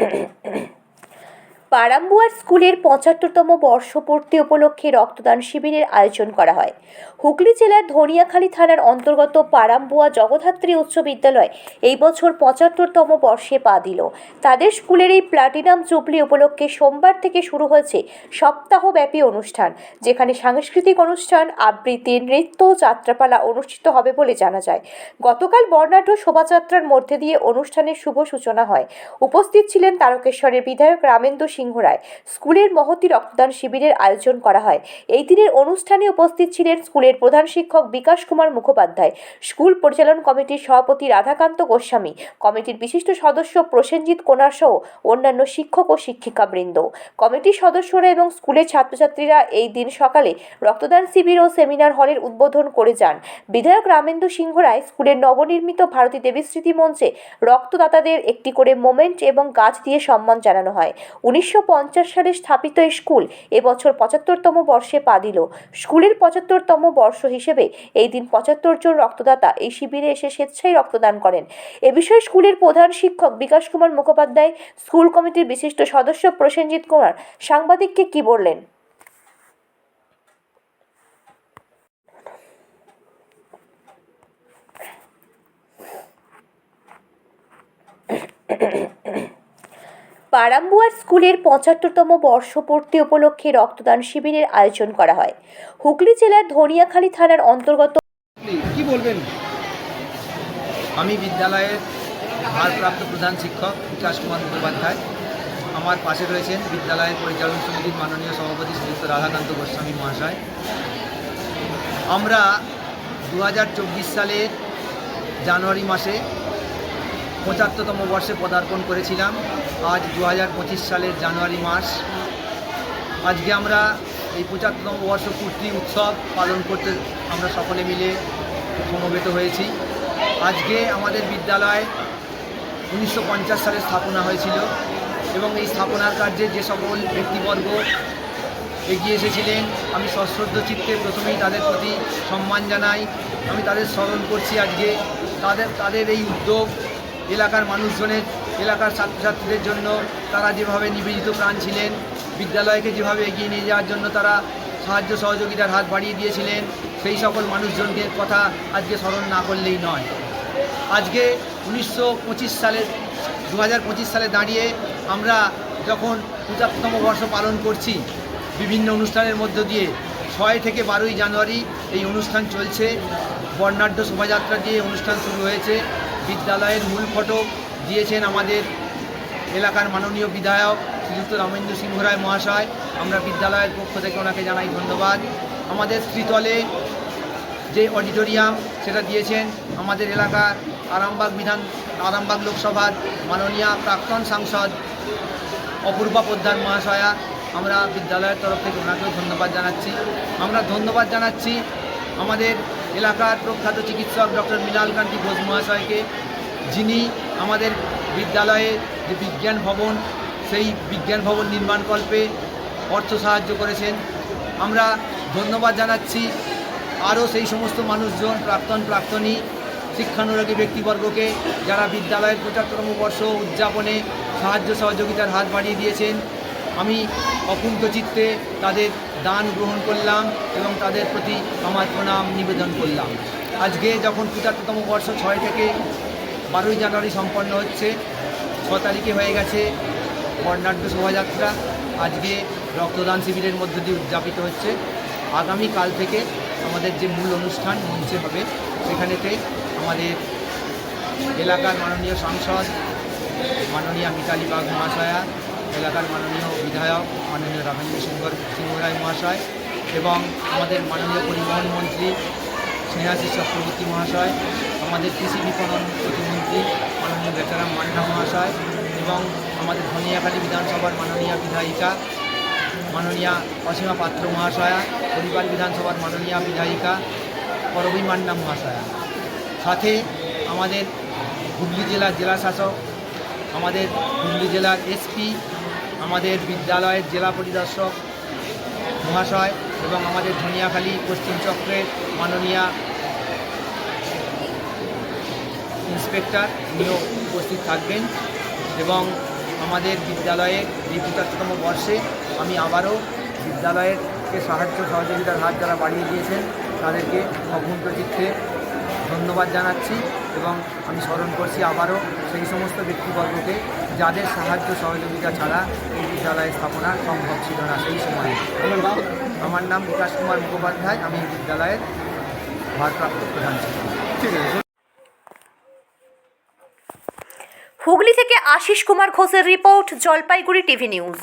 Ahem, ahem, ahem. পারাম্বুয়ার স্কুলের পঁচাত্তরতম বর্ষপূর্তি উপলক্ষে রক্তদান শিবিরের আয়োজন করা হয়। হুগলি জেলার ধনিয়াখালী থানার অন্তর্গত পারাম্বুয়া জগদ্ধাত্রী উচ্চ বিদ্যালয় এই বছর পঁচাত্তরতম বর্ষে পা দিল। তাদের স্কুলের এই প্লাটিনাম জুবলি উপলক্ষে সোমবার থেকে শুরু হয়েছে সপ্তাহব্যাপী অনুষ্ঠান, যেখানে সাংস্কৃতিক অনুষ্ঠান, আবৃত্তি, নৃত্য যাত্রাপালা অনুষ্ঠিত হবে বলে জানা যায়। গতকাল বর্ণাঢ্য শোভাযাত্রার মধ্যে দিয়ে অনুষ্ঠানের শুভ সূচনা হয়। উপস্থিত ছিলেন তারকেশ্বরের বিধায়ক রামেন্দ্র সিংহ রায়। স্কুলের মহতি রক্তদান শিবিরের আয়োজন করা হয়। এই দিনের অনুষ্ঠানে উপস্থিত ছিলেন স্কুলের প্রধান শিক্ষক বিকাশ কুমার মুখোপাধ্যায়, স্কুল পরিচালন কমিটির সভাপতি রাধাকান্ত গোস্বামী, কমিটির বিশিষ্ট সদস্য প্রসেনজিৎ কোনার সহ অন্যান্য শিক্ষক ও শিক্ষিকা বৃন্দ কমিটির সদস্যরা এবং স্কুলের ছাত্রছাত্রীরা এই দিন সকালে রক্তদান শিবির ও সেমিনার হলের উদ্বোধন করে যান। বিধায়ক রামেন্দ্র সিংহ রায় স্কুলের নবনির্মিত ভারতী দেবী স্মৃতি মঞ্চে রক্তদাতাদের একটি করে মোমেন্ট এবং গাছ দিয়ে সম্মান জানানো হয়। উনিশশো সালে স্থাপিত এই স্কুল এবছর পঁচাত্তরতম বর্ষে পা দিল। স্কুলের পঁচাত্তরতম বর্ষ হিসেবে এই দিন পঁচাত্তর জন রক্তদাতা এই শিবিরে এসে স্বেচ্ছায় রক্তদান করেন। এ বিষয়ে স্কুলের প্রধান শিক্ষক বিকাশ কুমার মুখোপাধ্যায়, স্কুল কমিটির বিশিষ্ট সদস্য প্রসেনজিৎ কুমার সাংবাদিককে কি বললেন? পারাম্বুয়ার স্কুলের পঁচাত্তরতম বর্ষপূর্তি উপলক্ষে রক্তদান শিবিরের আয়োজন করা হয়। হুগলি জেলার ধনিয়াখালী থানার অন্তর্গত কি বলবেন? আমি বিদ্যালয়ের ভারপ্রাপ্ত প্রধান শিক্ষক বিকাশ কুমার মুখোপাধ্যায়। আমার পাশে রয়েছেন বিদ্যালয়ের পরিচালন সমিতির মাননীয় সভাপতি শ্রীযুক্ত রাধাকান্ত গোস্বামী মহাশয়। আমরা দু হাজার চব্বিশ সালের জানুয়ারি মাসে পঁচাত্তরতম বর্ষে পদার্পণ করেছিলাম। আজ দু হাজার পঁচিশ সালের জানুয়ারি মাস। আজকে আমরা এই পঁচাত্তরতম বর্ষ পূর্তি উৎসব পালন করতে আমরা সকলে মিলে সমবেত হয়েছি। আজকে আমাদের বিদ্যালয় উনিশশো পঞ্চাশ সালে স্থাপনা হয়েছিল এবং এই স্থাপনার কার্যে যে সকল ব্যক্তিবর্গ এগিয়ে এসেছিলেন, আমি সশ্রদ্ধ চিত্তে প্রথমেই তাদের প্রতি সম্মান জানাই। আমি তাদের স্মরণ করছি আজকে। তাদের তাদের এই উদ্যোগ এলাকার মানুষজনের এলাকার ছাত্রছাত্রীদের জন্য তারা যেভাবে নিবেদিত প্রাণ ছিলেন, বিদ্যালয়কে যেভাবে এগিয়ে নিয়ে যাওয়ার জন্য তারা সাহায্য সহযোগিতার হাত বাড়িয়ে দিয়েছিলেন, সেই সকল মানুষজনকে কথা আজকে স্মরণ না করলেই নয়। আজকে উনিশশো সালের দু সালে দাঁড়িয়ে আমরা যখন পঁচাত্তরতম বর্ষ পালন করছি, বিভিন্ন অনুষ্ঠানের মধ্য দিয়ে, ছয় থেকে বারোই জানুয়ারি এই অনুষ্ঠান চলছে। বর্ণাঢ্য শোভাযাত্রা দিয়ে অনুষ্ঠান শুরু হয়েছে। বিদ্যালয়ের মূল ফটক দিয়েছেন আমাদের এলাকার মাননীয় বিধায়ক শ্রীযুক্ত রামেন্দ্র সিংহ রায় মহাশয়। আমরা বিদ্যালয়ের পক্ষ থেকে ওনাকে জানাই ধন্যবাদ। আমাদের ত্রিতলে যে অডিটোরিয়াম, সেটা দিয়েছেন আমাদের এলাকার আরামবাগ বিধান, আরামবাগ লোকসভার মাননীয় প্রাক্তন সাংসদ অপূর্বা পোদ্দার মহাশয়া। আমরা বিদ্যালয়ের তরফ থেকে ওনাকেও ধন্যবাদ জানাচ্ছি। আমরা ধন্যবাদ জানাচ্ছি আমাদের এলাকার প্রখ্যাত চিকিৎসক ডক্টর মৃণাল কান্তি ঘোষ মহাশয়কে, যিনি আমাদের বিদ্যালয়ে যে বিজ্ঞান ভবন, সেই বিজ্ঞান ভবন নির্মাণকল্পে অর্থ সাহায্য করেছেন। আমরা ধন্যবাদ জানাচ্ছি আরও সেই সমস্ত মানুষজন, প্রাক্তন, প্রাক্তনী, শিক্ষানুরাগী ব্যক্তিবর্গকে যারা বিদ্যালয়ের পঁচাত্তরম বর্ষ উদযাপনে সাহায্য সহযোগিতার হাত বাড়িয়ে দিয়েছেন। আমি অকুণ্ঠ চিত্তে তাদের দান গ্রহণ করলাম এবং তাদের প্রতি আমার প্রণাম নিবেদন করলাম। আজকে যখন পঁচাত্তরতম বর্ষ ছয় থেকে বারোই জানুয়ারি সম্পন্ন হচ্ছে। ছ তারিখে হয়ে গেছে বর্ণাঢ্য শোভাযাত্রা। আজকে রক্তদান শিবিরের মধ্য দিয়ে উদযাপিত হচ্ছে। আগামী কাল থেকে আমাদের যে মূল অনুষ্ঠান মঞ্চে হবে, সেখানেতে আমাদের এলাকার মাননীয় সাংসদ, মাননীয় মিতালি বাগ মহাশয়া, এলাকার মাননীয় বিধায়ক, মাননীয় রামেন্দ্র সিংহ সিংহ রায় মহাশয় এবং আমাদের মাননীয় পরিবহন মন্ত্রী স্নেহাশিস চক্রবর্তী মহাশয় আমাদের কৃষি বিপণন প্রতিমন্ত্রী মাননীয় বেচারাম মান্না মহাশয় এবং আমাদের ধনিয়াখালী বিধানসভার মাননীয় বিধায়িকা মাননীয়া অসীমা পাত্র মহাশয়া, পরিবার বিধানসভার মাননীয় বিধায়িকা করবী মান্না মহাশয়া। সাথে আমাদের হুগলি জেলার জেলা শাসক, আমাদের হুগলি জেলার এসপি, আমাদের বিদ্যালয়ের জেলা পরিদর্শক মহাশয় এবং আমাদের ধনিয়াখালী পশ্চিম চক্রের মাননীয়া ইন্সপেক্টর উনিও উপস্থিত থাকবেন এবং আমাদের বিদ্যালয়ের এই বর্ষে আমি আবারও বিদ্যালয়েরকে সাহায্য সহযোগিতার হাত যারা বাড়িয়ে দিয়েছেন। তাদেরকে অভূত চিত্তে ধন্যবাদ জানাচ্ছি এবং আমি স্মরণ করছি আবারও সেই সমস্ত ব্যক্তিবর্গকে যাদের সাহায্য সহযোগিতা ছাড়া এই বিদ্যালয় স্থাপনা সম্ভব ছিল না সেই সময়ে। আমার নাম বিকাশ কুমার মুখোপাধ্যায়, আমি বিদ্যালয়ের ভারপ্রাপ্ত প্রধান শিক্ষক। হুগলি থেকে আশিস কুমার ঘোষের report Jalpaiguri TV news.